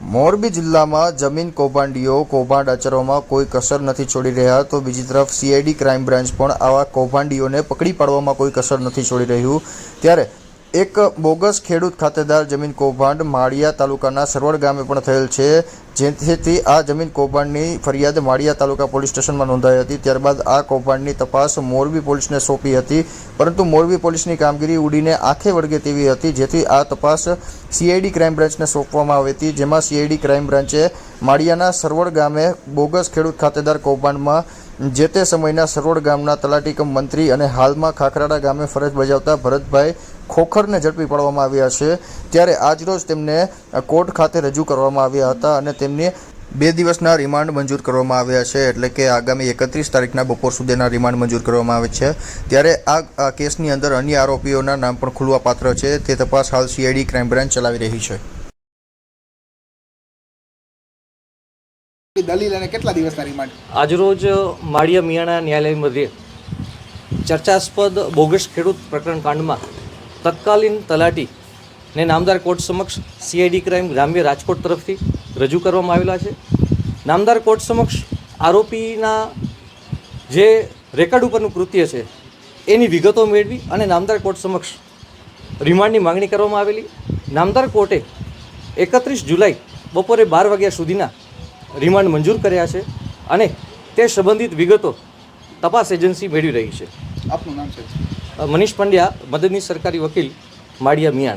મોરબી જિલ્લામાં જમીન કૌભાંડીઓ, કૌભાંડ આચરવામાં કોઈ કસર નથી છોડી રહ્યા, તો બીજી તરફ સીઆઈડી ક્રાઇમ બ્રાન્ચ પણ આવા કૌભાંડીઓને પકડી પાડવામાં કોઈ કસર નથી છોડી રહ્યું. ત્યારે એક બોગસ ખેડૂત ખાતેદાર જમીન કૌભાંડ માળિયા તાલુકાના સરવડ ગામે પણ થયેલ છે. જેથી આ જમીન કૌભાંડની ફરિયાદ માળિયા તાલુકા પોલીસ સ્ટેશનમાં નોંધાઈ હતી. ત્યારબાદ આ કૌભાંડની તપાસ મોરબી પોલીસને સોંપી હતી. પરંતુ મોરબી પોલીસની કામગીરી ઉડીને આંખે વળગે તેવી હતી, જેથી આ તપાસ સીઆઈડી ક્રાઇમ બ્રાન્ચને સોંપવામાં આવી હતી. જેમાં સીઆઈડી ક્રાઇમ બ્રાન્ચે માળિયાના સરવડ ગામે બોગસ ખેડૂત ખાતેદાર કૌભાંડમાં જે તે સમયના સરવડ ગામના તલાટીકમ મંત્રી અને હાલમાં ખાખરાડા ગામે ફરજ બજાવતા ભરતભાઈ ખોખરને ઝડપી પાડવામાં આવ્યા છે. ત્યારે આજરોજ તેમને કોર્ટ ખાતે રજૂ કરવામાં આવ્યા હતા અને તેમને બે દિવસના રિમાન્ડ મંજૂર કરવામાં આવ્યા છે. એટલે કે આગામી એકત્રીસ તારીખના બપોર સુધીના રિમાન્ડ મંજૂર કરવામાં આવે છે. ત્યારે આ કેસની અંદર અન્ય આરોપીઓના નામ પણ ખુલવા પાત્ર છે. તે તપાસ હાલ સીઆઈડી ક્રાઇમ બ્રાન્ચ ચલાવી રહી છે. દલીલ અને કેટલા દિવસના રિમાન્ડ? આજરોજ માળિયા મિયાણા ન્યાયાલય મધ્યે ચર્ચાસ્પદ બોગસ ખેડૂત પ્રકરણ કાંડમાં તત્કાલીન તલાટી ને નામદાર કોર્ટ સમક્ષ સીઆઈડી ક્રાઇમ ગ્રામ્ય રાજકોટ તરફથી રજૂ કરવામાં આવેલા છે. નામદાર કોર્ટ સમક્ષ આરોપીના જે રેકર્ડ ઉપરનું કૃત્ય છે, એની વિગતો મેળવી અને નામદાર કોર્ટ સમક્ષ રિમાન્ડની માંગણી કરવામાં આવેલી. નામદાર કોર્ટે એકત્રીસ જુલાઈ બપોરે બાર વાગ્યા સુધીના રિમાન્ડ મંજૂર કર્યા છે અને તે સંબંધિત વિગતો તપાસ એજન્સી મેળવી રહી છે. આપનું નામ છે? મનીષ પંડ્યા મદદની સરકારી વકીલ માળિયા મિયાણા